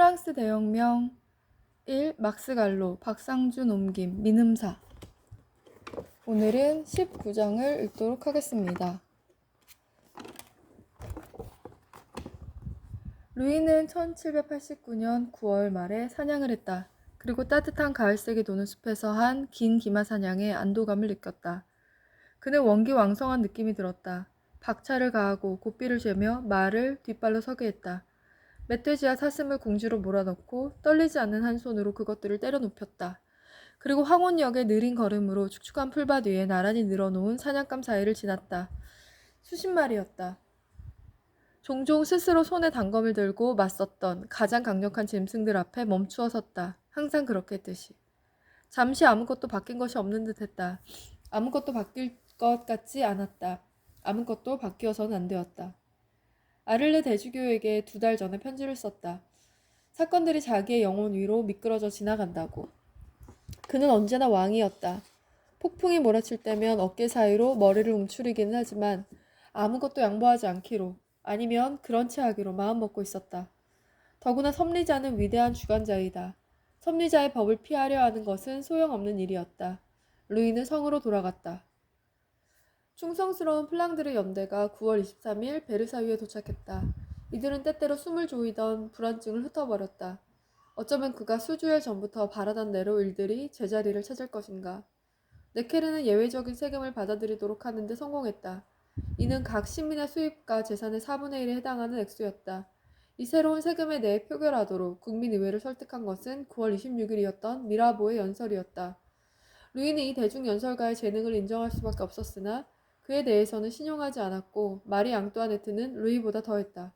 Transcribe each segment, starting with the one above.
프랑스 대혁명 1. 막스갈로 박상준 옮김 민음사 오늘은 19장을 읽도록 하겠습니다. 루이는 1789년 9월 말에 사냥을 했다. 그리고 따뜻한 가을색이 도는 숲에서 한 긴 기마 사냥에 안도감을 느꼈다. 그는 원기왕성한 느낌이 들었다. 박차를 가하고 고삐를 죄며 말을 뒷발로 서게 했다. 멧돼지와 사슴을 궁지로 몰아넣고 떨리지 않는 한 손으로 그것들을 때려 눕혔다. 그리고 황혼역의 느린 걸음으로 축축한 풀밭 위에 나란히 늘어놓은 사냥감 사이를 지났다. 수십 마리였다. 종종 스스로 손에 단검을 들고 맞섰던 가장 강력한 짐승들 앞에 멈추어 섰다. 항상 그렇게 했듯이. 잠시 아무것도 바뀐 것이 없는 듯 했다. 아무것도 바뀔 것 같지 않았다. 아무것도 바뀌어서는 안 되었다. 아를레 대주교에게 두 달 전에 편지를 썼다. 사건들이 자기의 영혼 위로 미끄러져 지나간다고. 그는 언제나 왕이었다. 폭풍이 몰아칠 때면 어깨 사이로 머리를 움츠리기는 하지만 아무것도 양보하지 않기로 아니면 그런 채 하기로 마음먹고 있었다. 더구나 섭리자는 위대한 주관자이다. 섭리자의 법을 피하려 하는 것은 소용없는 일이었다. 루이는 성으로 돌아갔다. 충성스러운 플랑드르 연대가 9월 23일 베르사유에 도착했다. 이들은 때때로 숨을 조이던 불안증을 흩어버렸다. 어쩌면 그가 수주일 전부터 바라던 대로 일들이 제자리를 찾을 것인가. 네케르는 예외적인 세금을 받아들이도록 하는데 성공했다. 이는 각 시민의 수입과 재산의 4분의 1에 해당하는 액수였다. 이 새로운 세금에 대해 표결하도록 국민의회를 설득한 것은 9월 26일이었던 미라보의 연설이었다. 루이는 이 대중연설가의 재능을 인정할 수밖에 없었으나 그에 대해서는 신용하지 않았고 마리 앙뚜아네트는 루이보다 더했다.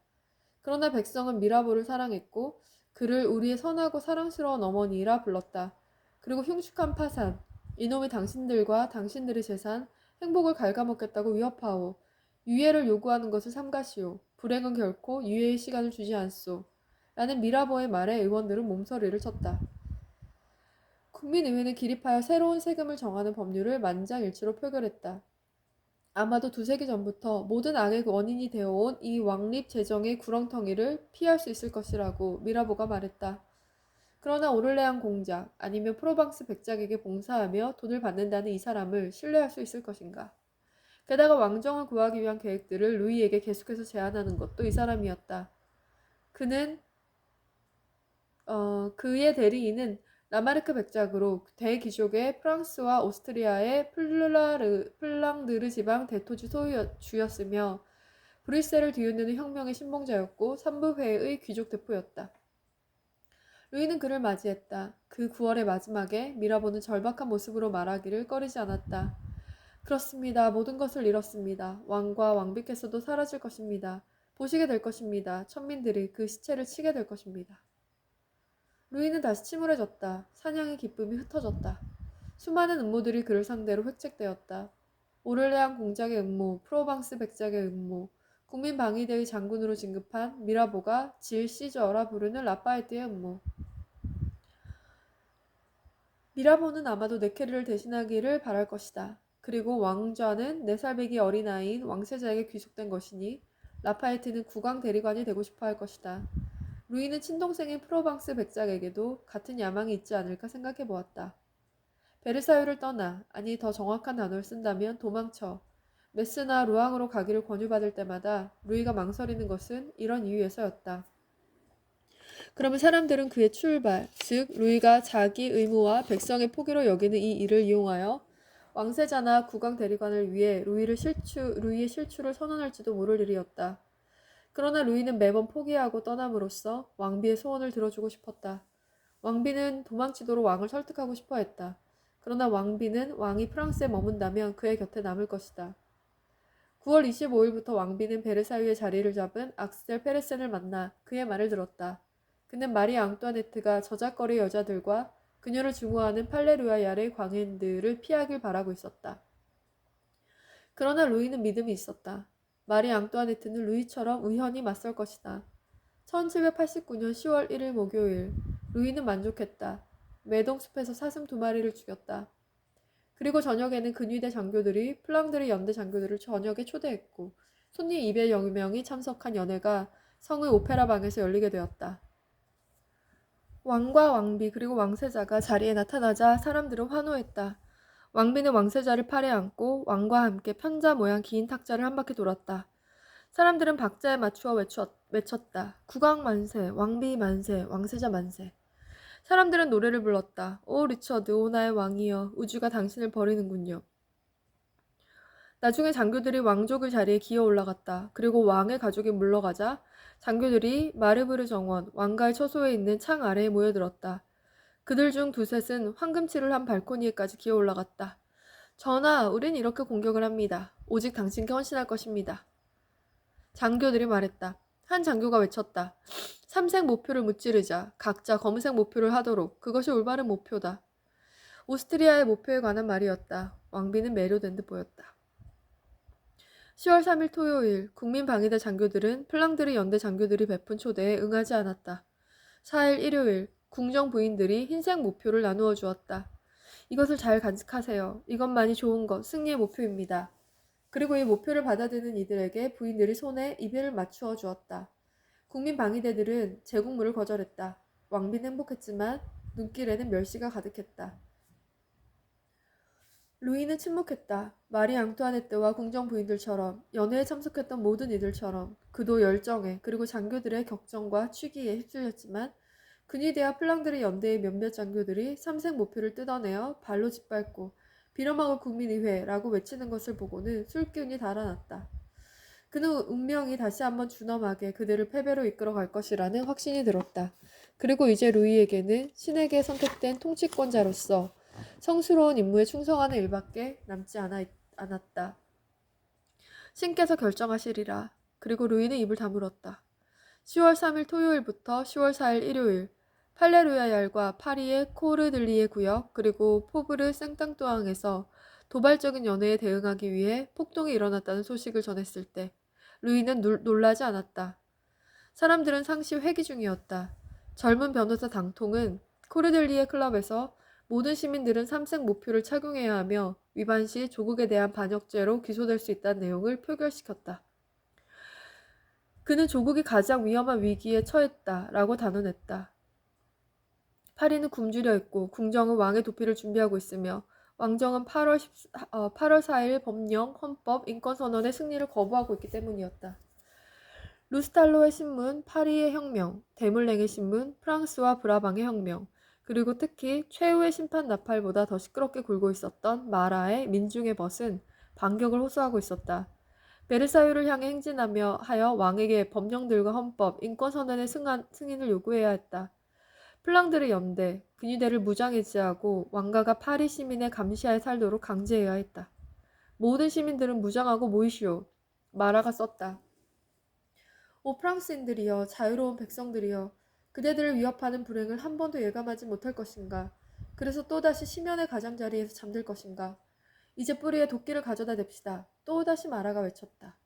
그러나 백성은 미라보를 사랑했고 그를 우리의 선하고 사랑스러운 어머니라 불렀다. 그리고 흉측한 파산, 이놈이 당신들과 당신들의 재산, 행복을 갉아먹겠다고 위협하오. 유예를 요구하는 것을 삼가시오. 불행은 결코 유예의 시간을 주지 않소. 라는 미라보의 말에 의원들은 몸서리를 쳤다. 국민의회는 기립하여 새로운 세금을 정하는 법률을 만장일치로 표결했다. 아마도 두세 기 전부터 모든 악의 원인이 되어온 이 왕립 재정의 구렁텅이를 피할 수 있을 것이라고 미라보가 말했다. 그러나 오를레안 공작 아니면 프로방스 백작에게 봉사하며 돈을 받는다는 이 사람을 신뢰할 수 있을 것인가? 게다가 왕정을 구하기 위한 계획들을 루이에게 계속해서 제안하는 것도 이 사람이었다. 그는 어, 그의 대리인은 라마르크 백작으로 대귀족의 프랑스와 오스트리아의 플라르, 플랑드르 지방 대토지 소유주였으며 브뤼셀을 뒤흔드는 혁명의 신봉자였고 삼부회의 귀족 대표였다. 루이는 그를 맞이했다. 그 9월의 마지막에 미라보는 절박한 모습으로 말하기를 꺼리지 않았다. 그렇습니다. 모든 것을 잃었습니다. 왕과 왕비께서도 사라질 것입니다. 보시게 될 것입니다. 천민들이 그 시체를 치게 될 것입니다. 루이는 다시 침울해졌다. 사냥의 기쁨이 흩어졌다. 수많은 음모들이 그를 상대로 획책되었다. 오를레안 공작의 음모, 프로방스 백작의 음모, 국민 방위대의 장군으로 진급한 미라보가 질 시저라 부르는 라파에트의 음모. 미라보는 아마도 네케르를 대신하기를 바랄 것이다. 그리고 왕좌는 네살배기 어린아이인 왕세자에게 귀속된 것이니 라파에트는 국왕 대리관이 되고 싶어 할 것이다. 루이는 친동생인 프로방스 백작에게도 같은 야망이 있지 않을까 생각해 보았다. 베르사유를 떠나, 아니 더 정확한 단어를 쓴다면 도망쳐, 메스나 루앙으로 가기를 권유받을 때마다 루이가 망설이는 것은 이런 이유에서였다. 그러면 사람들은 그의 출발, 즉 루이가 자기 의무와 백성의 포기로 여기는 이 일을 이용하여 왕세자나 국왕 대리관을 위해 루이를 실추, 루이의 실추를 선언할지도 모를 일이었다. 그러나 루이는 매번 포기하고 떠남으로써 왕비의 소원을 들어주고 싶었다. 왕비는 도망치도록 왕을 설득하고 싶어 했다. 그러나 왕비는 왕이 프랑스에 머문다면 그의 곁에 남을 것이다. 9월 25일부터 왕비는 베르사유의 자리를 잡은 악셀 페레센을 만나 그의 말을 들었다. 그는 마리 앙뚜아네트가 저작거리 여자들과 그녀를 증오하는 팔레루아야의 광인들을 피하길 바라고 있었다. 그러나 루이는 믿음이 있었다. 마리 앙뚜아네트는 루이처럼 의연히 맞설 것이다. 1789년 10월 1일 목요일, 루이는 만족했다. 매동숲에서 사슴 두 마리를 죽였다. 그리고 저녁에는 근위대 장교들이 플랑드르 연대 장교들을 저녁에 초대했고 손님 200여 명이 참석한 연회가 성의 오페라 방에서 열리게 되었다. 왕과 왕비 그리고 왕세자가 자리에 나타나자 사람들은 환호했다. 왕비는 왕세자를 팔에 안고 왕과 함께 편자 모양 긴 탁자를 한 바퀴 돌았다. 사람들은 박자에 맞추어 외쳤, 외쳤다. 국왕 만세, 왕비 만세, 왕세자 만세. 사람들은 노래를 불렀다. 오 리처드, 오 나의 왕이여, 우주가 당신을 버리는군요. 나중에 장교들이 왕족의 자리에 기어 올라갔다. 그리고 왕의 가족이 물러가자 장교들이 마르브르 정원, 왕가의 처소에 있는 창 아래에 모여들었다. 그들 중 두셋은 황금칠을 한 발코니에까지 기어 올라갔다. 전하, 우린 이렇게 공격을 합니다. 오직 당신께 헌신할 것입니다. 장교들이 말했다. 한 장교가 외쳤다. 삼색 목표를 무찌르자 각자 검은색 목표를 하도록 그것이 올바른 목표다. 오스트리아의 목표에 관한 말이었다. 왕비는 매료된 듯 보였다. 10월 3일 토요일 국민방위대 장교들은 플랑드르 연대 장교들이 베푼 초대에 응하지 않았다. 4일 일요일 궁정 부인들이 흰색 목표를 나누어 주었다. 이것을 잘 간직하세요. 이것만이 좋은 것, 승리의 목표입니다. 그리고 이 목표를 받아드는 이들에게 부인들이 손에 입을 맞추어 주었다. 국민 방위대들은 제국물을 거절했다. 왕비는 행복했지만 눈길에는 멸시가 가득했다. 루이는 침묵했다. 마리 앙투아네트와 궁정 부인들처럼 연회에 참석했던 모든 이들처럼 그도 열정에 그리고 장교들의 격정과 취기에 휩쓸렸지만 근위대와 플랑드르 연대의 몇몇 장교들이 삼색 목표를 뜯어내어 발로 짓밟고 비렴하고 국민의회라고 외치는 것을 보고는 술기운이 달아났다. 그는 운명이 다시 한번 준엄하게 그들을 패배로 이끌어 갈 것이라는 확신이 들었다. 그리고 이제 루이에게는 신에게 선택된 통치권자로서 성스러운 임무에 충성하는 일밖에 남지 않아, 않았다. 신께서 결정하시리라. 그리고 루이는 입을 다물었다. 10월 3일 토요일부터 10월 4일 일요일 팔레루야얄과 파리의 코르들리에 구역 그리고 포브르 생땅뚜앙에서 도발적인 연회에 대응하기 위해 폭동이 일어났다는 소식을 전했을 때 루이는 놀, 놀라지 않았다. 사람들은 상시 회기 중이었다. 젊은 변호사 당통은 코르델리에 클럽에서 모든 시민들은 삼색 목표를 착용해야 하며 위반 시 조국에 대한 반역죄로 기소될 수 있다는 내용을 표결시켰다. 그는 조국이 가장 위험한 위기에 처했다 라고 단언했다. 파리는 굶주려 있고 궁정은 왕의 도피를 준비하고 있으며 왕정은 8월, 10, 어, 8월 4일 법령, 헌법, 인권선언의 승리를 거부하고 있기 때문이었다. 루스탈로의 신문 파리의 혁명, 데물랭의 신문 프랑스와 브라방의 혁명, 그리고 특히 최후의 심판 나팔보다 더 시끄럽게 굴고 있었던 마라의 민중의 벗은 반격을 호소하고 있었다. 베르사유를 향해 행진하며 하여 왕에게 법령들과 헌법, 인권선언의 승한, 승인을 요구해야 했다. 플랑드르 연대, 근위대를 무장해제하고 왕가가 파리 시민의 감시하에 살도록 강제해야 했다. 모든 시민들은 무장하고 모이시오. 마라가 썼다. 오 프랑스인들이여, 자유로운 백성들이여, 그대들을 위협하는 불행을 한 번도 예감하지 못할 것인가? 그래서 또다시 시면의 가장자리에서 잠들 것인가? 이제 뿌리에 도끼를 가져다 댑시다. 또다시 마라가 외쳤다.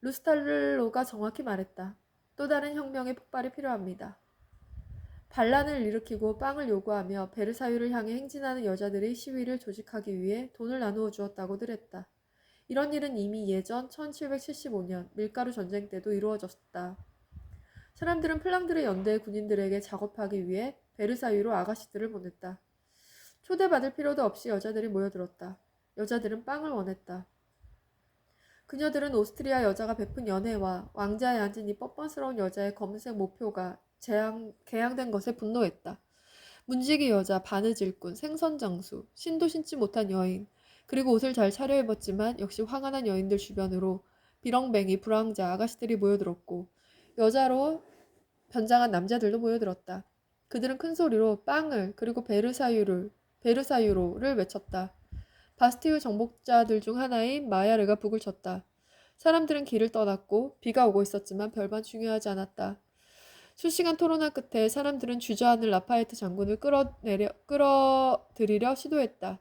루스탈로가 정확히 말했다. 또 다른 혁명의 폭발이 필요합니다. 반란을 일으키고 빵을 요구하며 베르사유를 향해 행진하는 여자들의 시위를 조직하기 위해 돈을 나누어 주었다고들 했다. 이런 일은 이미 예전 1775년 밀가루 전쟁 때도 이루어졌다. 사람들은 플랑드르 연대 군인들에게 작업하기 위해 베르사유로 아가씨들을 보냈다. 초대받을 필요도 없이 여자들이 모여들었다. 여자들은 빵을 원했다. 그녀들은 오스트리아 여자가 베푼 연애와 왕자에 앉은 이 뻔뻔스러운 여자의 검은색 모표가 재앙, 개양된 것에 분노했다. 문지기 여자, 바느질꾼, 생선장수, 신도 신지 못한 여인, 그리고 옷을 잘 차려입었지만 역시 황한한 여인들 주변으로 비렁뱅이, 불황자, 아가씨들이 모여들었고 여자로 변장한 남자들도 모여들었다. 그들은 큰 소리로 빵을 그리고 베르사유를 베르사유로를 외쳤다. 바스티유 정복자들 중 하나인 마야르가 북을 쳤다. 사람들은 길을 떠났고 비가 오고 있었지만 별반 중요하지 않았다. 수시간 토론한 끝에 사람들은 주저하는 라파에트 장군을 끌어내려 끌어들이려 시도했다.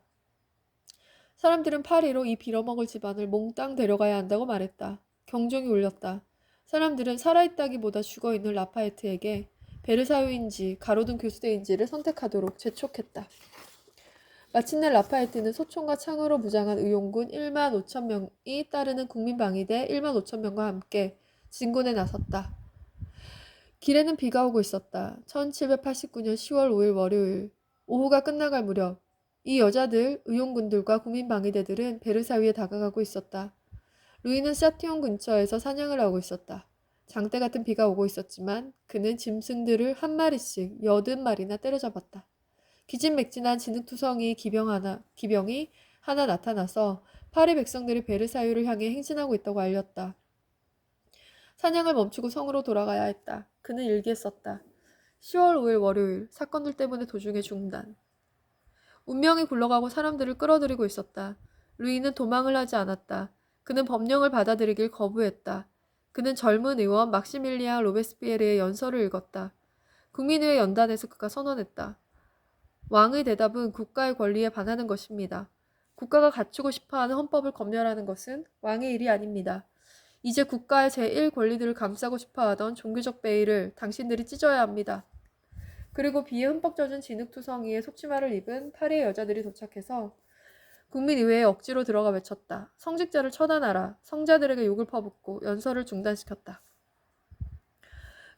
사람들은 파리로 이 빌어먹을 집안을 몽땅 데려가야 한다고 말했다. 경종이 울렸다. 사람들은 살아있다기보다 죽어있는 라파에트에게 베르사유인지 가로등 교수대인지를 선택하도록 재촉했다. 마침내 라파에트는 소총과 창으로 무장한 의용군 1만 5천 명이 따르는 국민방위대 1만 5천 명과 함께 진군에 나섰다. 길에는 비가 오고 있었다. 1789년 10월 5일 월요일. 오후가 끝나갈 무렵. 이 여자들, 의용군들과 국민방위대들은 베르사유에 다가가고 있었다. 루이는 사티온 근처에서 사냥을 하고 있었다. 장대 같은 비가 오고 있었지만 그는 짐승들을 한 마리씩 여든 마리나 때려잡았다. 기진맥진한 진흙투성이 기병 하나, 기병이 하나 나타나서 파리 백성들이 베르사유를 향해 행진하고 있다고 알렸다. 사냥을 멈추고 성으로 돌아가야 했다. 그는 일기에 썼다. 10월 5일 월요일 사건들 때문에 도중에 중단. 운명이 굴러가고 사람들을 끌어들이고 있었다. 루이는 도망을 하지 않았다. 그는 법령을 받아들이길 거부했다. 그는 젊은 의원 막시밀리앙 로베스피에르의 연설을 읽었다. 국민의회 연단에서 그가 선언했다. 왕의 대답은 국가의 권리에 반하는 것입니다. 국가가 갖추고 싶어하는 헌법을 검열하는 것은 왕의 일이 아닙니다. 이제 국가의 제1 권리들을 감싸고 싶어하던 종교적 베일을 당신들이 찢어야 합니다. 그리고 비에 흠뻑 젖은 진흙투성이에 속치마를 입은 파리의 여자들이 도착해서 국민의회에 억지로 들어가 외쳤다. 성직자를 처단하라. 성자들에게 욕을 퍼붓고 연설을 중단시켰다.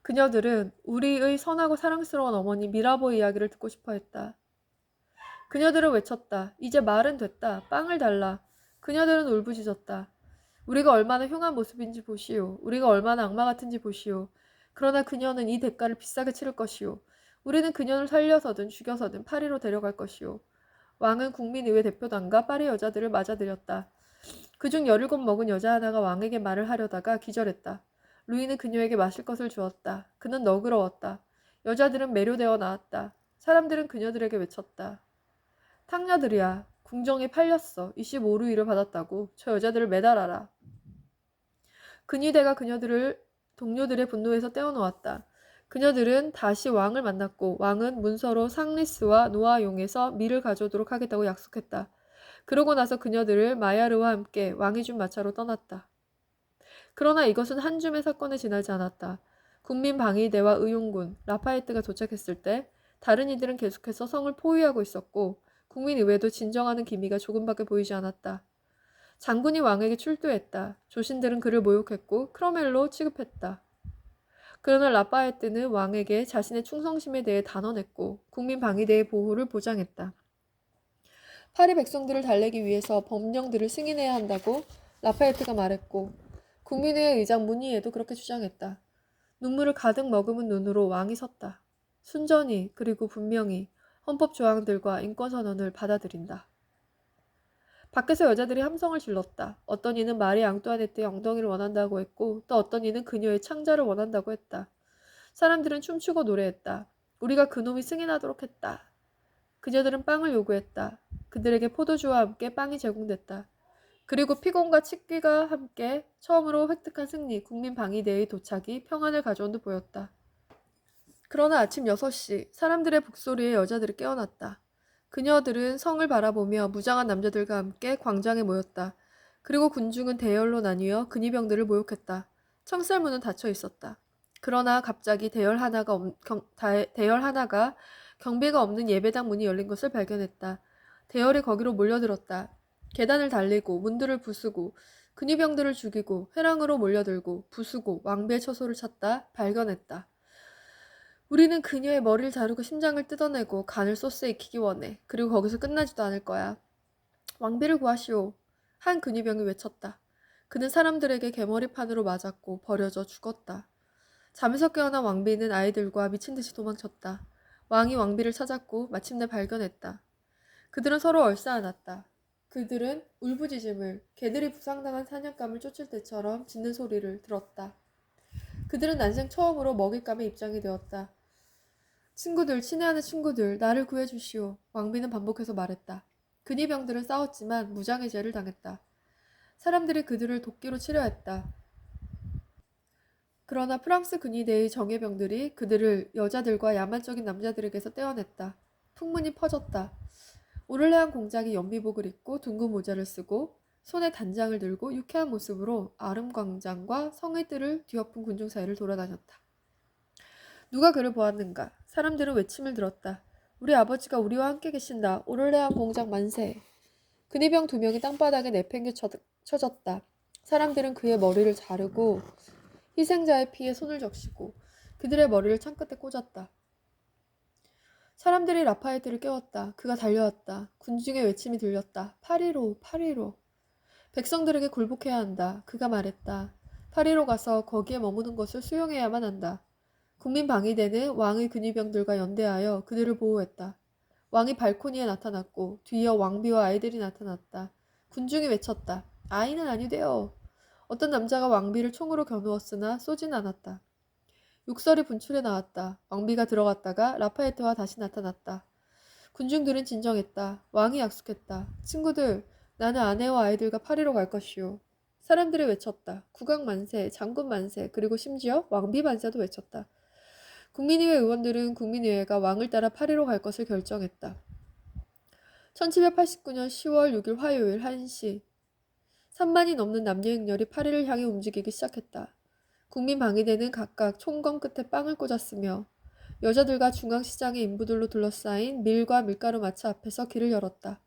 그녀들은 우리의 선하고 사랑스러운 어머니 미라보 이야기를 듣고 싶어 했다. 그녀들은 외쳤다. 이제 말은 됐다. 빵을 달라. 그녀들은 울부짖었다. 우리가 얼마나 흉한 모습인지 보시오. 우리가 얼마나 악마 같은지 보시오. 그러나 그녀는 이 대가를 비싸게 치를 것이오. 우리는 그녀를 살려서든 죽여서든 파리로 데려갈 것이오. 왕은 국민의회 대표단과 파리 여자들을 맞아들였다. 그중 열일곱 먹은 여자 하나가 왕에게 말을 하려다가 기절했다. 루이는 그녀에게 마실 것을 주었다. 그는 너그러웠다. 여자들은 매료되어 나왔다. 사람들은 그녀들에게 외쳤다. 탕녀들이야. 궁정에 팔렸어. 25루이를 받았다고. 저 여자들을 매달아라. 근위대가 그녀들을 동료들의 분노에서 떼어놓았다. 그녀들은 다시 왕을 만났고 왕은 문서로 상리스와 노아용에서 밀을 가져오도록 하겠다고 약속했다. 그러고 나서 그녀들을 마야르와 함께 왕이 준 마차로 떠났다. 그러나 이것은 한 줌의 사건에 지나지 않았다. 국민 방위대와 의용군, 라파에트가 도착했을 때 다른 이들은 계속해서 성을 포위하고 있었고 국민의회도 진정하는 기미가 조금밖에 보이지 않았다. 장군이 왕에게 출두했다. 조신들은 그를 모욕했고 크로멜로 취급했다. 그러나 라파에트는 왕에게 자신의 충성심에 대해 단언했고 국민 방위대의 보호를 보장했다. 파리 백성들을 달래기 위해서 법령들을 승인해야 한다고 라파에트가 말했고 국민회의 의장 무니에도 그렇게 주장했다. 눈물을 가득 머금은 눈으로 왕이 섰다. 순전히 그리고 분명히 헌법 조항들과 인권 선언을 받아들인다. 밖에서 여자들이 함성을 질렀다. 어떤 이는 마리 앙뚜아네트의 엉덩이를 원한다고 했고 또 어떤 이는 그녀의 창자를 원한다고 했다. 사람들은 춤추고 노래했다. 우리가 그놈이 승인하도록 했다. 그녀들은 빵을 요구했다. 그들에게 포도주와 함께 빵이 제공됐다. 그리고 피곤과 치기가 함께 처음으로 획득한 승리, 국민 방위대의 도착이 평안을 가져온 듯 보였다. 그러나 아침 6시 사람들의 북소리에 여자들이 깨어났다. 그녀들은 성을 바라보며 무장한 남자들과 함께 광장에 모였다. 그리고 군중은 대열로 나뉘어 근위병들을 모욕했다. 청살문은 닫혀 있었다. 그러나 갑자기 대열 하나가 없, 경, 다, 대열 하나가 경비가 없는 예배당 문이 열린 것을 발견했다. 대열이 거기로 몰려들었다. 계단을 달리고 문들을 부수고 근위병들을 죽이고 회랑으로 몰려들고 부수고 왕비의 처소를 찾다 발견했다. 우리는 그녀의 머리를 자르고 심장을 뜯어내고 간을 소스에 익히기 원해. 그리고 거기서 끝나지도 않을 거야. 왕비를 구하시오. 한 근위병이 외쳤다. 그는 사람들에게 개머리판으로 맞았고 버려져 죽었다. 잠에서 깨어난 왕비는 아이들과 미친 듯이 도망쳤다. 왕이 왕비를 찾았고 마침내 발견했다. 그들은 서로 얼싸안았다. 그들은 울부짖음을 개들이 부상당한 사냥감을 쫓을 때처럼 짖는 소리를 들었다. 그들은 난생 처음으로 먹잇감에 입장이 되었다. 친구들, 친애하는 친구들, 나를 구해주시오. 왕비는 반복해서 말했다. 근위병들은 싸웠지만 무장의 죄를 당했다. 사람들이 그들을 도끼로 치려 했다. 그러나 프랑스 근위대의 정예병들이 그들을 여자들과 야만적인 남자들에게서 떼어냈다. 풍문이 퍼졌다. 오를레안 공작이 연비복을 입고 둥근 모자를 쓰고 손에 단장을 들고 유쾌한 모습으로 아름 광장과 성의 뜰을 뒤엎은 군중 사이를 돌아다녔다. 누가 그를 보았는가? 사람들은 외침을 들었다. 우리 아버지가 우리와 함께 계신다. 오를레안 공작 만세. 근위병 두 명이 땅바닥에 내팽겨 쳐졌다. 사람들은 그의 머리를 자르고 희생자의 피에 손을 적시고 그들의 머리를 창끝에 꽂았다. 사람들이 라파에트를 깨웠다. 그가 달려왔다. 군중의 외침이 들렸다. 파리로, 파리로. 백성들에게 굴복해야 한다. 그가 말했다. 파리로 가서 거기에 머무는 것을 수용해야만 한다. 국민 방위대는 왕의 근위병들과 연대하여 그들을 보호했다. 왕이 발코니에 나타났고 뒤이어 왕비와 아이들이 나타났다. 군중이 외쳤다. 아이는 아니되어. 어떤 남자가 왕비를 총으로 겨누었으나 쏘진 않았다. 욕설이 분출해 나왔다. 왕비가 들어갔다가 라파에트와 다시 나타났다. 군중들은 진정했다. 왕이 약속했다. 친구들, 나는 아내와 아이들과 파리로 갈 것이오. 사람들이 외쳤다. 국왕 만세, 장군 만세, 그리고 심지어 왕비 만세도 외쳤다. 국민의회 의원들은 국민의회가 왕을 따라 파리로 갈 것을 결정했다. 1789년 10월 6일 화요일 1시 3만이 넘는 남녀 행렬이 파리를 향해 움직이기 시작했다. 국민 방위대는 각각 총검 끝에 빵을 꽂았으며 여자들과 중앙시장의 인부들로 둘러싸인 밀과 밀가루 마차 앞에서 길을 열었다.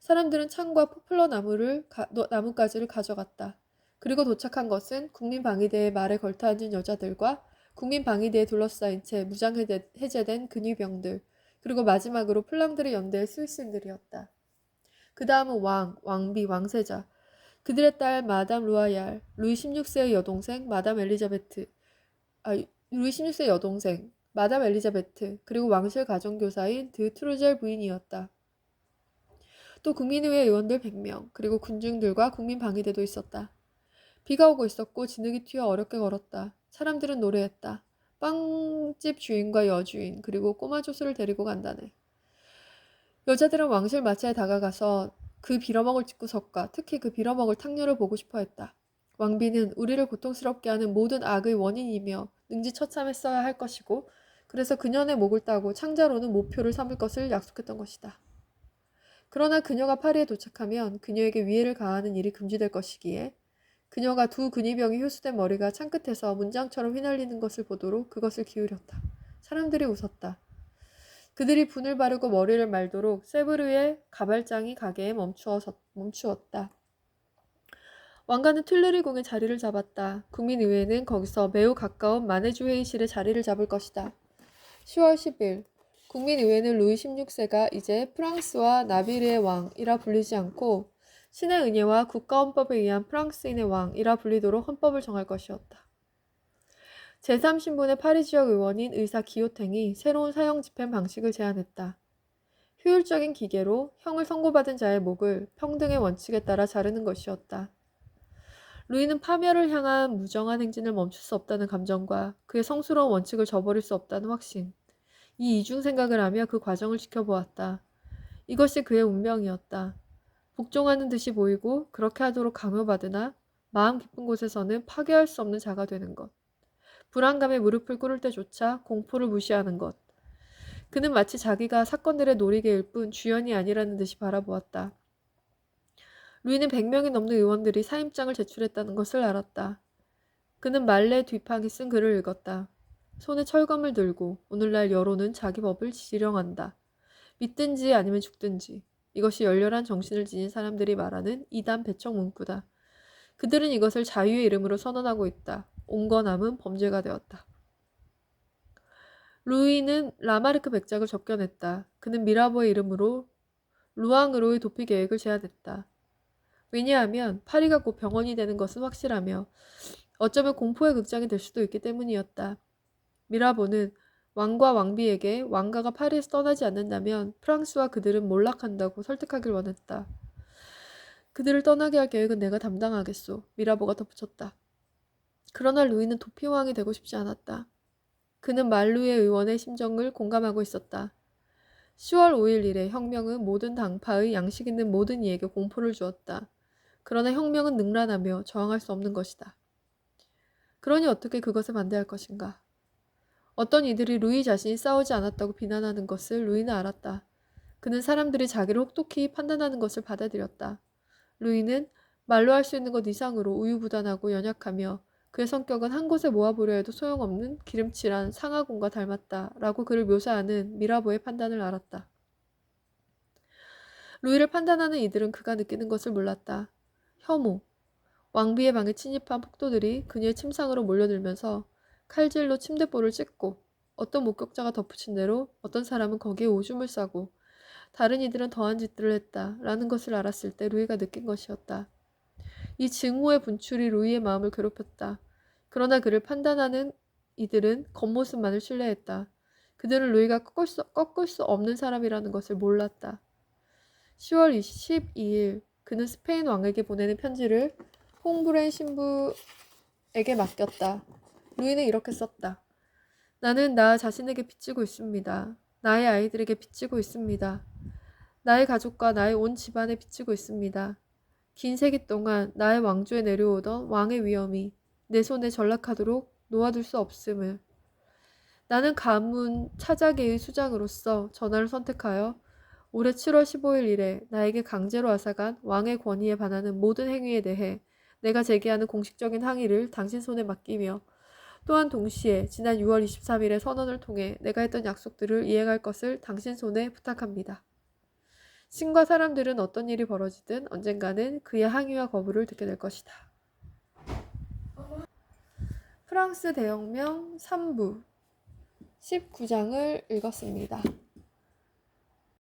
사람들은 창과 포플러 나무를 가, 나뭇가지를 가져갔다. 그리고 도착한 것은 국민 방위대의 말에 걸터앉은 여자들과 국민 방위대에 둘러싸인 채 무장 해제된 근위병들, 그리고 마지막으로 플랑드르 연대의 스위스인들이었다. 그 다음은 왕, 왕비, 왕세자, 그들의 딸 마담 루아얄, 루이 16세의 여동생 마담 엘리자베트, 아, 루이 16세 여동생 마담 엘리자베트, 그리고 왕실 가정교사인 드 트루젤 부인이었다. 또 국민의회 의원들 100명, 그리고 군중들과 국민방위대도 있었다. 비가 오고 있었고 진흙이 튀어 어렵게 걸었다. 사람들은 노래했다. 빵집 주인과 여주인 그리고 꼬마 조수를 데리고 간다네. 여자들은 왕실 마차에 다가가서 그 빌어먹을 집구석과 특히 그 빌어먹을 탕료를 보고 싶어 했다. 왕비는 우리를 고통스럽게 하는 모든 악의 원인이며 능지처참했어야 할 것이고 그래서 그년의 목을 따고 창자로는 모표를 삼을 것을 약속했던 것이다. 그러나 그녀가 파리에 도착하면 그녀에게 위해를 가하는 일이 금지될 것이기에 그녀가 두 근위병이 효수된 머리가 창끝에서 문장처럼 휘날리는 것을 보도록 그것을 기울였다. 사람들이 웃었다. 그들이 분을 바르고 머리를 말도록 세브르의 가발장이 가게에 멈추었다. 왕가는 툴레리 궁에 자리를 잡았다. 국민의회는 거기서 매우 가까운 마네주 회의실에 자리를 잡을 것이다. 10월 10일 국민의회는 루이 16세가 이제 프랑스와 나비르의 왕이라 불리지 않고 신의 은혜와 국가헌법에 의한 프랑스인의 왕이라 불리도록 헌법을 정할 것이었다. 제3신분의 파리 지역 의원인 의사 기요탱이 새로운 사형 집행 방식을 제안했다. 효율적인 기계로 형을 선고받은 자의 목을 평등의 원칙에 따라 자르는 것이었다. 루이는 파멸을 향한 무정한 행진을 멈출 수 없다는 감정과 그의 성스러운 원칙을 저버릴 수 없다는 확신, 이 이중 생각을 하며 그 과정을 지켜보았다. 이것이 그의 운명이었다. 복종하는 듯이 보이고 그렇게 하도록 강요받으나 마음 깊은 곳에서는 파괴할 수 없는 자가 되는 것. 불안감에 무릎을 꿇을 때조차 공포를 무시하는 것. 그는 마치 자기가 사건들의 놀이개일 뿐 주연이 아니라는 듯이 바라보았다. 루이는 100명이 넘는 의원들이 사임장을 제출했다는 것을 알았다. 그는 말레 뒷판이 쓴 글을 읽었다. 손에 철검을 들고 오늘날 여론은 자기 법을 지령한다. 믿든지 아니면 죽든지. 이것이 열렬한 정신을 지닌 사람들이 말하는 이단 배척 문구다. 그들은 이것을 자유의 이름으로 선언하고 있다. 온건함은 범죄가 되었다. 루이는 라마르크 백작을 접견했다. 그는 미라보의 이름으로 루앙으로의 도피 계획을 제안했다. 왜냐하면 파리가 곧 병원이 되는 것은 확실하며 어쩌면 공포의 극장이 될 수도 있기 때문이었다. 미라보는 왕과 왕비에게 왕가가 파리에서 떠나지 않는다면 프랑스와 그들은 몰락한다고 설득하길 원했다. 그들을 떠나게 할 계획은 내가 담당하겠소. 미라보가 덧붙였다. 그러나 루이는 도피왕이 되고 싶지 않았다. 그는 말루의 의원의 심정을 공감하고 있었다. 10월 5일 이래 혁명은 모든 당파의 양식 있는 모든 이에게 공포를 주었다. 그러나 혁명은 능란하며 저항할 수 없는 것이다. 그러니 어떻게 그것에 반대할 것인가? 어떤 이들이 루이 자신이 싸우지 않았다고 비난하는 것을 루이는 알았다. 그는 사람들이 자기를 혹독히 판단하는 것을 받아들였다. 루이는 말로 할 수 있는 것 이상으로 우유부단하고 연약하며 그의 성격은 한 곳에 모아보려 해도 소용없는 기름칠한 상하곰과 닮았다. 라고 그를 묘사하는 미라보의 판단을 알았다. 루이를 판단하는 이들은 그가 느끼는 것을 몰랐다. 혐오. 왕비의 방에 침입한 폭도들이 그녀의 침상으로 몰려들면서 칼질로 침대볼을 찢고 어떤 목격자가 덧붙인 대로 어떤 사람은 거기에 오줌을 싸고 다른 이들은 더한 짓들을 했다라는 것을 알았을 때 루이가 느낀 것이었다. 이 증오의 분출이 루이의 마음을 괴롭혔다. 그러나 그를 판단하는 이들은 겉모습만을 신뢰했다. 그들은 루이가 꺾을 수, 꺾을 수 없는 사람이라는 것을 몰랐다. 10월 12일 그는 스페인 왕에게 보내는 편지를 홍브렌 신부에게 맡겼다. 루이는 이렇게 썼다. 나는 나 자신에게 빚지고 있습니다. 나의 아이들에게 빚지고 있습니다. 나의 가족과 나의 온 집안에 빚지고 있습니다. 긴 세기 동안 나의 왕조에 내려오던 왕의 위엄이 내 손에 전락하도록 놓아둘 수 없음을. 나는 가문 차자계의 수장으로서 전하를 선택하여 올해 7월 15일 이래 나에게 강제로 앗아간 왕의 권위에 반하는 모든 행위에 대해 내가 제기하는 공식적인 항의를 당신 손에 맡기며 또한 동시에 지난 6월 23일의 선언을 통해 내가 했던 약속들을 이행할 것을 당신 손에 부탁합니다. 신과 사람들은 어떤 일이 벌어지든 언젠가는 그의 항의와 거부를 듣게 될 것이다. 프랑스 대혁명 3부 19장을 읽었습니다.